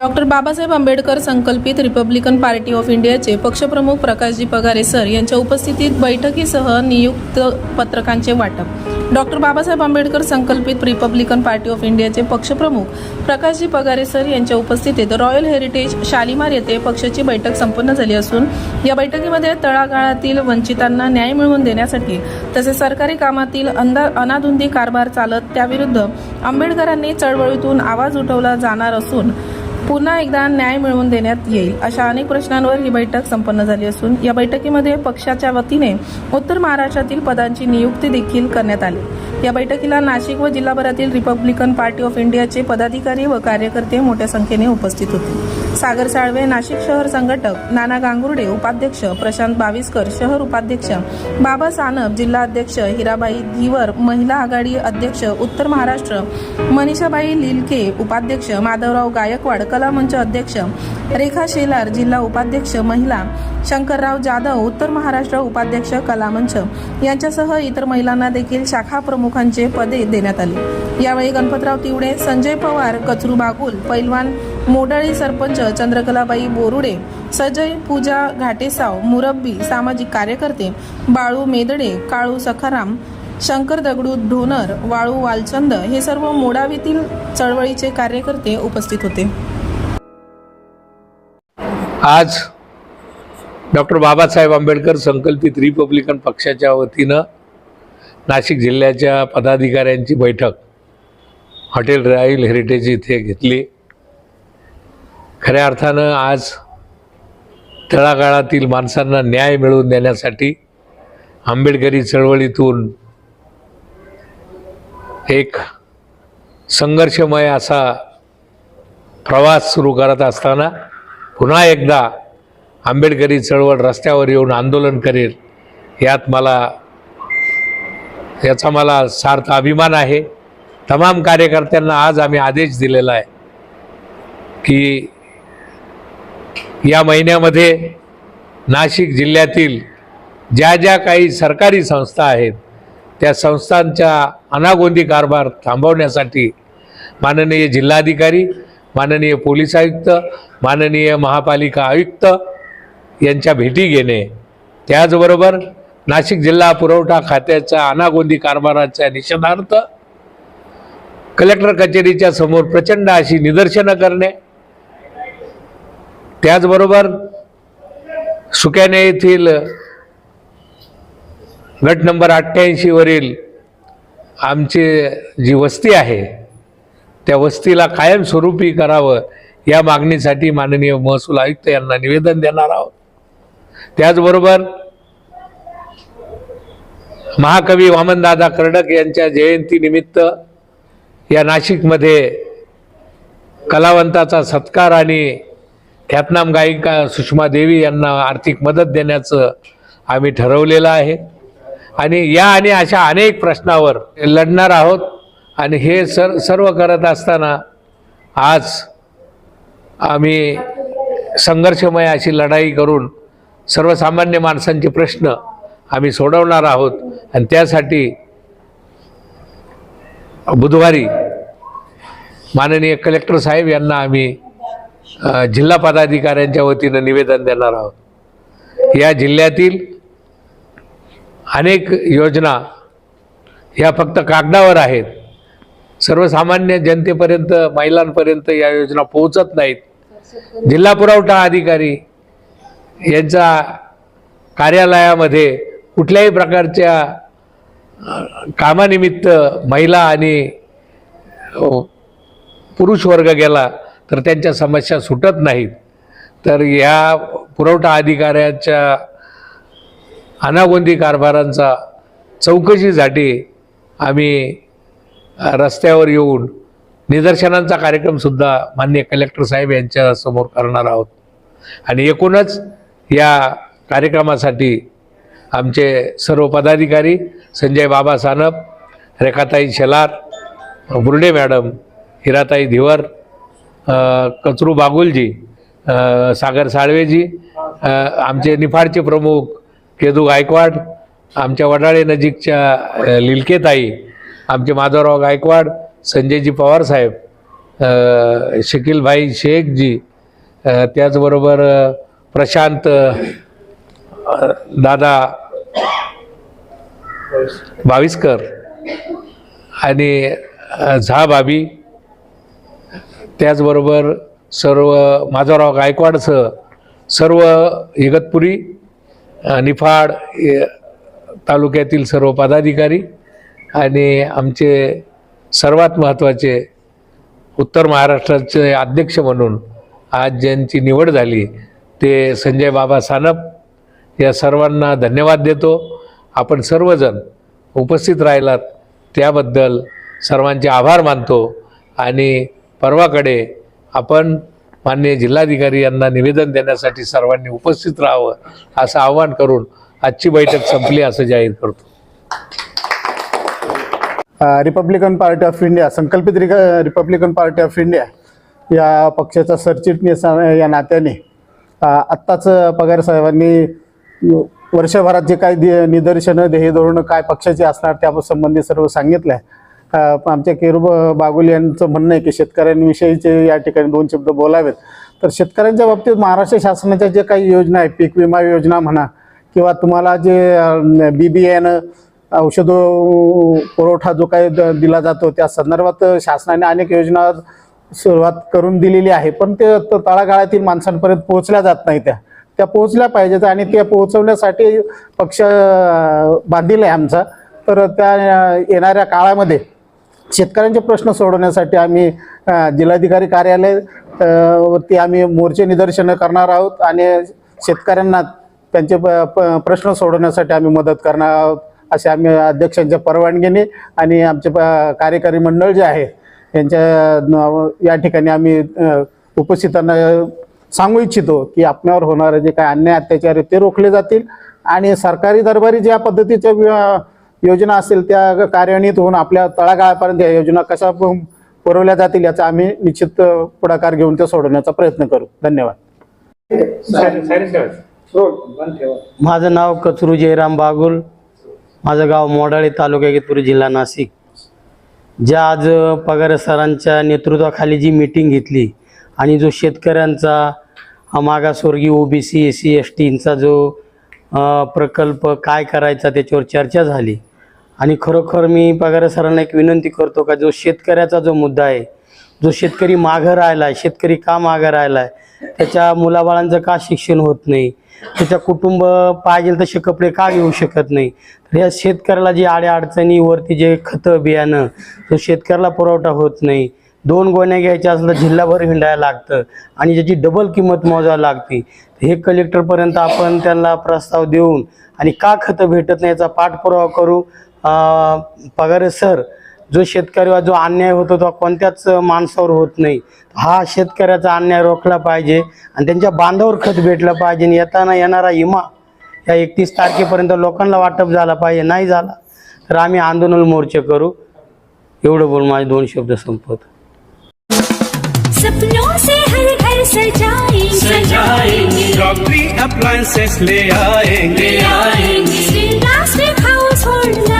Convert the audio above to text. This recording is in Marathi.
डॉक्टर बाबासाहेब आंबेडकर संकल्पित रिपब्लिकन पार्टी ऑफ इंडियाचे पक्षप्रमुख प्रकाशजी पगारे सर यांच्या उपस्थितीत बैठकीसह नियुक्त पत्रकांचे वाटप. डॉक्टर बाबासाहेब आंबेडकर संकल्पित रिपब्लिकन पार्टी ऑफ इंडियाचे पक्षप्रमुख प्रकाशजी पगारे सर यांच्या उपस्थितीत रॉयल हेरिटेज शालिमार येथे पक्षाची बैठक संपन्न झाली असून या बैठकीमध्ये तळागाळातील वंचितांना न्याय मिळवून देण्यासाठी तसेच सरकारी कामातील अंदा अनाधुंदी कारभार चालत त्याविरुद्ध आंबेडकरांनी चळवळीतून आवाज उठवला जाणार असून पुन्हा एकदा न्याय मिळवून देण्यात येईल अशा अनेक प्रश्नांवर ही बैठक संपन्न झाली असून या बैठकीमध्ये पक्षाच्या वतीने उत्तर महाराष्ट्रातील पदांची नियुक्ती देखील करण्यात आली. या बैठकीला नाशिक व जिल्हाभरातील रिपब्लिकन पार्टी ऑफ इंडियाचे पदाधिकारी व कार्यकर्ते मोठ्या संख्येने उपस्थित होते. सागर साळवे नाशिक शहर संघटक नाना गांगुर्डे उपाध्यक्ष प्रशांत बाविस्कर शहर उपाध्यक्ष बाबा सानप जिल्हा अध्यक्ष हिराबाई धीवर महिला आघाडी अध्यक्ष उत्तर महाराष्ट्र मनीषाबाई लिलके उपाध्यक्ष माधवराव गायकवाड कला मंच अध्यक्ष रेखा शेलार जिल्हा उपाध्यक्ष महिला शंकरराव जाधव उत्तर महाराष्ट्र उपाध्यक्ष कलामंच यांच्यासह इतर महिलांना देखील शाखा प्रमुखांचे पदे देण्यात आली. यावेळी गणपतराव तिवडे संजय पवार कचरू बागुल पैलवान मोडाळी सरपंच चंद्रकलाबाई बोरुडे सजय पूजा घाटेसाव मुरब्बी सामाजिक कार्यकर्ते बाळू मेदडे काळू सखाराम शंकर दगडू ढोनर वाळू वालचंद हे सर्व मोडावीतील चळवळीचे कार्यकर्ते उपस्थित होते. आज डॉक्टर बाबासाहेब आंबेडकर संकल्पित रिपब्लिकन पक्षाच्या वतीनं नाशिक जिल्ह्याच्या पदाधिकाऱ्यांची बैठक. हॉटेल रॉयल हेरिटेज इथे घेतली. खऱ्या अर्थानं आज तळागाळातील माणसांना न्याय मिळवून देण्यासाठी आंबेडकरी चळवळीतून एक संघर्षमय असा प्रवास सुरू करत असताना पुन्हा एकदा आंबेडकरी चळवळ रस्त्यावर येऊन आंदोलन करेल यात मला याचा मला सार्थ अभिमान आहे. तमाम कार्यकर्त्यांना आज आम्ही आदेश दिलेला आहे की या महिन्यामध्ये नाशिक जिल्ह्यातील ज्या ज्या काही सरकारी संस्था आहेत त्या संस्थांच्या अनागोंदी कारभार थांबवण्यासाठी माननीय जिल्हाधिकारी माननीय पोलीस आयुक्त माननीय महापालिका आयुक्त यांच्या भेटी घेणे. त्याचबरोबर नाशिक जिल्हा पुरवठा खात्याच्या अनागोंदी कारभाराच्या निषेधार्थ कलेक्टर कचेरीच्या समोर प्रचंड अशी निदर्शनं करणे. त्याचबरोबर सुक्याने येथील गट नंबर अठ्ठ्याऐंशीवरील आमची जी वस्ती आहे त्या वस्तीला कायमस्वरूपी करावं या मागणीसाठी माननीय महसूल आयुक्त यांना निवेदन देणार आहोत. त्याचबरोबर महाकवी वामनदादा कर्डक यांच्या जयंतीनिमित्त या नाशिकमध्ये कलावंताचा सत्कार आणि ख्यातनाम गायिका सुषमा देवी यांना आर्थिक मदत देण्याचं आम्ही ठरवलेलं आहे. आणि या आणि अशा अनेक प्रश्नावर लढणार आहोत. आणि हे सर सर्व करत असताना आज आम्ही संघर्षमय अशी लढाई करून सर्वसामान्य माणसांचे प्रश्न आम्ही सोडवणार आहोत. आणि त्यासाठी बुधवारी माननीय कलेक्टर साहेब यांना आम्ही जिल्हा पदाधिकाऱ्यांच्या वतीनं निवेदन देणार आहोत. या जिल्ह्यातील अनेक योजना ह्या फक्त कागदावर आहेत. सर्वसामान्य जनतेपर्यंत महिलांपर्यंत या योजना पोहोचत नाहीत. जिल्हा पुरवठा अधिकारी यांच्या कार्यालयामध्ये कुठल्याही प्रकारच्या कामानिमित्त महिला आणि पुरुष वर्ग गेला तर त्यांच्या समस्या सुटत नाहीत. तर या पुरवठा अधिकाऱ्याच्या अनागोंदी कारभारांचा चौकशीसाठी आम्ही रस्त्यावर येऊन निदर्शनांचा कार्यक्रमसुद्धा माननीय कलेक्टर साहेब यांच्या समोर करणार आहोत. आणि एकूणच या कार्यक्रमासाठी आमचे सर्व पदाधिकारी संजय बाबा सानप रेखाताई शेलार बुर्डे मॅडम हिराताई धिवर कचरू बागुलजी सागर साळवेजी आमचे निफाडचे प्रमुख केदू गायकवाड आमच्या वडाळे नजीकच्या लिलकेताई आमचे माधवराव गायकवाड संजयजी पवार साहेब शकीलभाई शेखजी त्याचबरोबर प्रशांत दादा बावीसकर आणि झा भाभी त्याचबरोबर सर्व माधवराव गायकवाडसह सर्व इगतपुरी निफाड तालुक्यातील सर्व पदाधिकारी आणि आमचे सर्वात महत्त्वाचे उत्तर महाराष्ट्राचे अध्यक्ष म्हणून आज ज्यांची निवड झाली ते संजय बाबा सानप या सर्वांना धन्यवाद देतो. आपण सर्वजण उपस्थित राहिलात त्याबद्दल सर्वांचे आभार मानतो आणि परवाकडे आपण माननीय जिल्हाधिकारी यांना निवेदन देण्यासाठी सर्वांनी उपस्थित राहावं असं आवाहन करून आजची बैठक संपली असं जाहीर करतो. रिपब्लिकन पार्टी ऑफ इंडिया संकल्पित रिक रिपब्लिकन पार्टी ऑफ इंडिया या पक्षाचा सरचिटणीस या नात्याने. आत्ताच पगार साहेबांनी वर्षभरात जे काही दि- निदर्शनं ध्येय धोरणं काय पक्षाचे असणार त्या संबंधी सर्व सांगितलं आहे आमच्या केरू बागुल यांचं म्हणणं आहे की शेतकऱ्यांविषयीचे या ठिकाणी दोन शब्द बोलावेत. तर शेतकऱ्यांच्या बाबतीत महाराष्ट्र शासनाच्या जे काही योजना आहेत पीक विमा योजना म्हणा किंवा तुम्हाला जे बी बी एन औषध पुरवठा जो काही द- दिला जातो त्या संदर्भात शासनाने अनेक योजना सुरुवात करून दिलेली आहे. पण ते तळागाळातील माणसांपर्यंत पोहोचल्या जात नाही त्या. त्या पोहोचल्या पाहिजेत आणि त्या पोहोचवण्यासाठी पक्ष बांधील आहे आमचा. तर त्या येणाऱ्या काळामध्ये शेतकऱ्यांचे प्रश्न सोडवण्यासाठी आम्ही जिल्हाधिकारी कार्यालय वरती आम्ही मोर्चे निदर्शनं करणार आहोत आणि शेतकऱ्यांना त्यांचे प- प- प्रश्न सोडवण्यासाठी आम्ही मदत करणार आहोत. असे आम्ही अध्यक्षांच्या परवानगीने आणि आमचे कार्यकारी मंडळ जे आहे यांच्या या ठिकाणी आम्ही उपस्थितांना सांगू इच्छितो की आपल्यावर होणारे जे काय अन्याय अत्याचार आहे ते रोखले जातील आणि सरकारी दरबारी ज्या पद्धतीच्या योजना असेल त्या कार्यान्वित होऊन आपल्या तळागाळापर्यंत या योजना कशा पुरवल्या जातील याचा आम्ही निश्चित पुढाकार घेऊन त्या सोडवण्याचा प्रयत्न करू. धन्यवाद. माझं नाव कचरू जयराम बागुल. माझं गाव मोडाळे तालुका इगतपुरी जिल्हा नाशिक. ज्या आज पगार सरांच्या नेतृत्वाखाली जी मीटिंग घेतली आणि जो शेतकऱ्यांचा हा मागासवर्गीय ओबीसी एस सी एस टींचा जो प्रकल्प काय करायचा त्याच्यावर चर्चा झाली. आणि खरोखर मी पगार सरांना एक विनंती करतो का जो शेतकऱ्याचा जो मुद्दा आहे जो शेतकरी माघं राहिला आहे शेतकरी का माघं राहिला आहे त्याच्या मुलाबाळांचं का शिक्षण होत नाही त्याच्या कुटुंब पाहिजे तसे कपडे का घेऊ शकत नाही? तर या शेतकऱ्याला जी आड्या अडचणीवरती जे खतं बियाणं तो शेतकऱ्याला पुरवठा होत नाही. दोन गोण्या घ्यायच्या असलं जिल्हाभर हिंडायला लागतं आणि ज्याची डबल किंमत मोजावी लागते. हे कलेक्टरपर्यंत आपण त्यांना प्रस्ताव देऊन आणि का खतं भेटत नाही याचा पाठपुरावा करू. पगारे सर जो शेतकरी जो अन्याय होतो तो कोणत्याच माणसावर होत नाही. हा शेतकऱ्याचा अन्याय रोखला पाहिजे आणि त्यांच्या बांधावर खत भेटलं पाहिजे आणि येताना येणारा इमा या एकतीस तारखेपर्यंत लोकांना वाटप झाला पाहिजे नाही झाला तर आम्ही आंदोलन मोर्चे करू. एवढं बोल माझे दोन शब्द संपवतो. सपनों से हर घर सजाएंगे। सजाएंगे। ले आएंगे। आएंगे। House hold